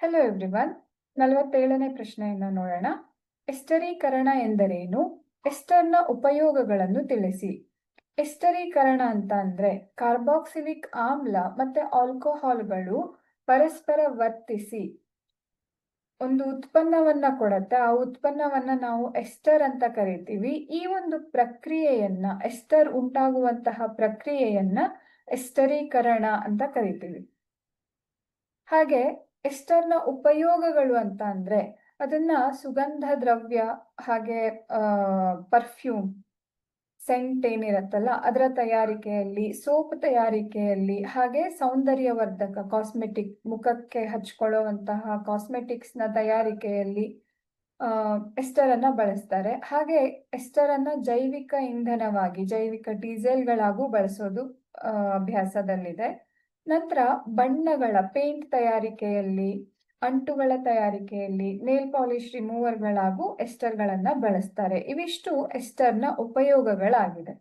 Hello everyone ನಲವತ್ತೇಳನೇ ಪ್ರಶ್ನೆಯನ್ನು ನೋಡೋಣ. ಎಸ್ಟರೀಕರಣ ಎಂದರೇನು? ಎಸ್ಟರ್ನ ಉಪಯೋಗಗಳನ್ನು ತಿಳಿಸಿ. ಎಸ್ಟರೀಕರಣ ಅಂತ ಅಂದ್ರೆ ಕಾರ್ಬಾಕ್ಸಿಲಿಕ್ ಆಮ್ಲ ಮತ್ತೆ ಆಲ್ಕೋಹಾಲ್ಗಳು ಪರಸ್ಪರ ವರ್ತಿಸಿ. ಒಂದು ಉತ್ಪನ್ನವನ್ನ ಕೊಡತ್ತೆ. ಆ ಉತ್ಪನ್ನವನ್ನ ನಾವು ಎಸ್ಟರ್ ಅಂತ ಕರಿತೀವಿ. ಈ ಒಂದು ಪ್ರಕ್ರಿಯೆಯನ್ನ, ಎಸ್ಟರ್ ಉಂಟಾಗುವಂತಹ ಪ್ರಕ್ರಿಯೆಯನ್ನ ಎಸ್ಟರೀಕರಣ ಅಂತ ಕರಿತೀವಿ. ಹಾಗೆ ಎಸ್ಟರ್ನ ಉಪಯೋಗಗಳು ಅಂತ ಅಂದ್ರೆ ಅದನ್ನ ಸುಗಂಧ ದ್ರವ್ಯ ಹಾಗೆ ಪರ್ಫ್ಯೂಮ್ ಸೆಂಟ್ ಏನಿರತ್ತಲ್ಲ ಅದರ ತಯಾರಿಕೆಯಲ್ಲಿ, ಸೋಪ್ ತಯಾರಿಕೆಯಲ್ಲಿ ಹಾಗೆ ಸೌಂದರ್ಯವರ್ಧಕ ಕಾಸ್ಮೆಟಿಕ್ ಮುಖಕ್ಕೆ ಹಚ್ಕೊಳ್ಳುವಂತಹ ಕಾಸ್ಮೆಟಿಕ್ಸ್ನ ತಯಾರಿಕೆಯಲ್ಲಿ ಎಸ್ಟರ್ ಅನ್ನ ಬಳಸ್ತಾರೆ. ಹಾಗೆ ಎಸ್ಟರ್ ಅನ್ನ ಜೈವಿಕ ಇಂಧನವಾಗಿ, ಜೈವಿಕ ಡೀಸೆಲ್ಗಳಾಗೂ ಬಳಸೋದು ಅಭ್ಯಾಸದಲ್ಲಿದೆ. ನಂತರ ಬಣ್ಣಗಳ ಪೇಂಟ್ ತಯಾರಿಕೆಯಲ್ಲಿ ಅಂಟುಗಳ ತಯಾರಿಕೆಯಲ್ಲಿ ನೇಲ್ ಪಾಲಿಶ್ ರಿಮೂವರ್ಗಳಾಗೂ ಎಸ್ಟರ್ಗಳನ್ನ ಬಳಸ್ತಾರೆ. ಇವಿಷ್ಟು ಎಸ್ಟರ್ನ ಉಪಯೋಗಗಳಾಗಿದೆ.